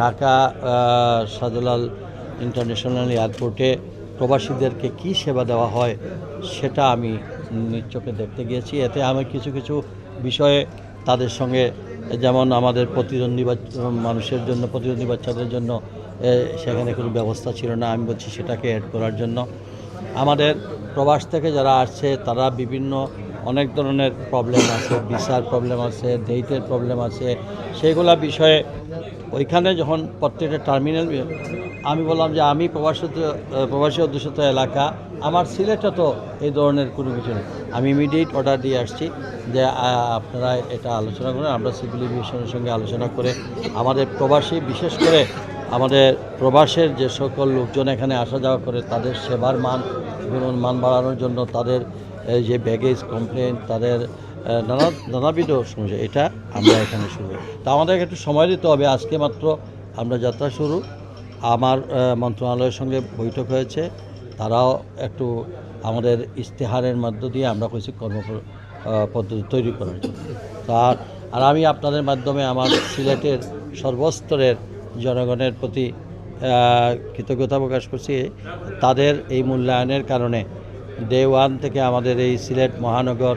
Dhaka Shahjalal international এয়ারপোর্টে প্রবাসীদেরকে কি সেবা দেওয়া হয় সেটা আমি নিজ চোখে দেখতে গিয়েছি। এতে আমি কিছু কিছু বিষয়ে তাদের সঙ্গে, যেমন আমাদের প্রতিদ্বন্দ্বী মানুষের জন্য, প্রতিদ্বন্দ্বী বাচ্চাদের জন্য সেখানে কোনো ব্যবস্থা ছিল না। আমি বলছি সেটাকে অ্যাড করার জন্য। আমাদের প্রবাস থেকে যারা আসছে, তারা বিভিন্ন, অনেক ধরনের প্রবলেম আছে, ভিসার প্রবলেম আছে ডেটের প্রবলেম আছে। সেইগুলা বিষয়ে ওইখানে যখন প্রত্যেকটা টার্মিনাল আমি বললাম যে আমি প্রবাসী প্রবাসী অধ্যুষিত এলাকা, আমার সিলেটে তো এই ধরনের কোনো কিছু নেই। আমি ইমিডিয়েট অর্ডার দিয়ে আসছি যে আপনারা এটা আলোচনা করেন, আমরা সিভিল এভিয়েশনের সঙ্গে আলোচনা করে আমাদের প্রবাসী, বিশেষ করে আমাদের প্রবাসের যে সকল লোকজন এখানে আসা যাওয়া করে, তাদের সেবার মান, গুণমান মান বাড়ানোর জন্য তাদের যে ব্যাগেজ কমপ্লেন তাদের নানা, নানাবিধ সমস্যা এটা আমরা এখানে শুরু। তা আমাদেরকে একটু সময় দিতে হবে। আজকে মাত্র আমরা যাত্রা শুরু। আমার মন্ত্রণালয়ের সঙ্গে বৈঠক হয়েছে। তারাও একটু আমাদের ইশতেহারের মধ্য দিয়ে আমরা কইছি কর্ম পদ্ধতি তৈরি করার জন্য। তার আর আমি আপনাদের মাধ্যমে আমার সিলেটের সর্বস্তরের জনগণের প্রতি কৃতজ্ঞতা প্রকাশ করছি। তাদের এই মূল্যায়নের কারণে ডে ওয়ান থেকে আমাদের এই সিলেট মহানগর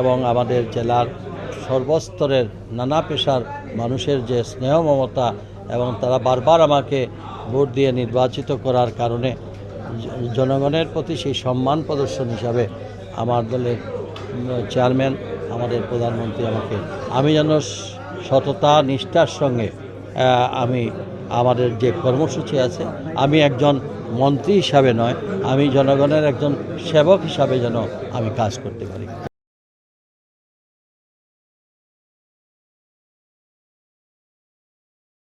এবং আমাদের জেলার সর্বস্তরের নানা পেশার মানুষের যে স্নেহ মমতা এবং তারা বারবার আমাকে ভোট দিয়ে নির্বাচিত করার কারণে জনগণের প্রতি সেই সম্মান প্রদর্শন হিসাবে আমার দলের চেয়ারম্যান, আমাদের প্রধানমন্ত্রী আমাকে, আমি যেন সততা, নিষ্ঠার সঙ্গে আমি আমাদের যে কর্মসূচি আছে, আমি একজন মন্ত্রী হিসাবে নয় আমি জনগণের একজন সেবক হিসাবে যেন আমি কাজ করতে পারি।